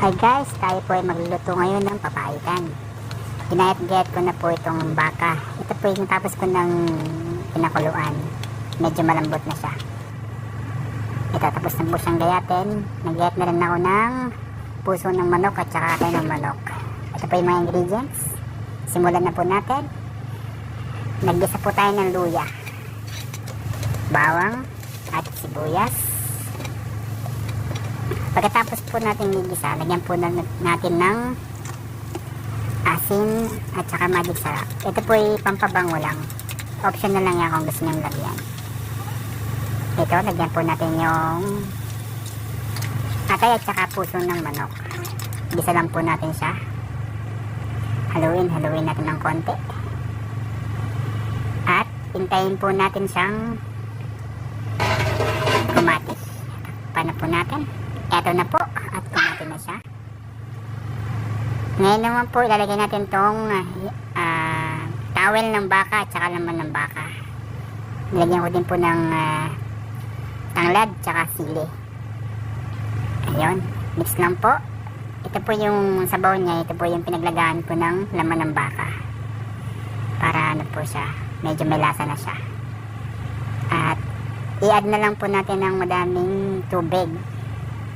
Hi guys, tayo po ay magluluto ngayon ng papaitan. Ginayat-gayat ko na po itong baka. Ito po yung tapos ko ng pinakuluan. Medyo malambot na siya. Ito, tapos na po siyang gayatin. Nagyayat na rin ako ng puso ng manok at saka kain ng manok. Ito po yung mga ingredients. Simulan na po natin. Naggisa po tayo ng luya. Bawang at sibuyas. Pagkatapos po natin igisa, lagyan po na- natin ng asin at saka magic sarap. Ito po ay pampabango lang. Option na lang yan kung gusto niyong lagyan. Ito, lagyan po natin yung atay at saka puso ng manok. Gisa lang po natin siya. Haluin, haluin natin ng konti. At hintayin po natin siyang kumati. Paano po natin? Eto na po. At kumati na siya. Ngayon naman po, ilalagay natin tong ah, towel ng baka at saka laman ng baka. Nilagyan ko din po ng ah, tanglad tsaka sili. Ayun. Mix lang po. Ito po yung sabaw niya. Ito po yung pinaglagaan ko ng laman ng baka. Para ano po siya. Medyo may lasa na siya. At i-add na lang po natin ng madaming tubig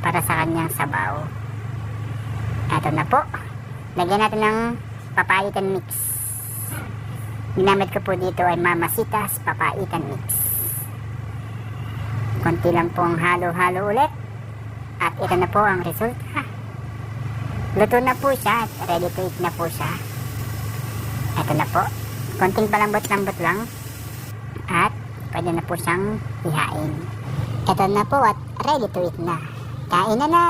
para sa kanyang sabaw. Ito na po. Lagyan natin ng papaitan mix. Ginamit ko po dito ay Mamasitas papaitan mix. Konti lang po ang halo-halo ulit. At ito na po ang resulta. Luto na po siya at ready to eat na po siya. Ito na po. Konting palambot-lambot lang. At pwede na po siyang ihain. Ito na po at ready to eat na. Kain na na!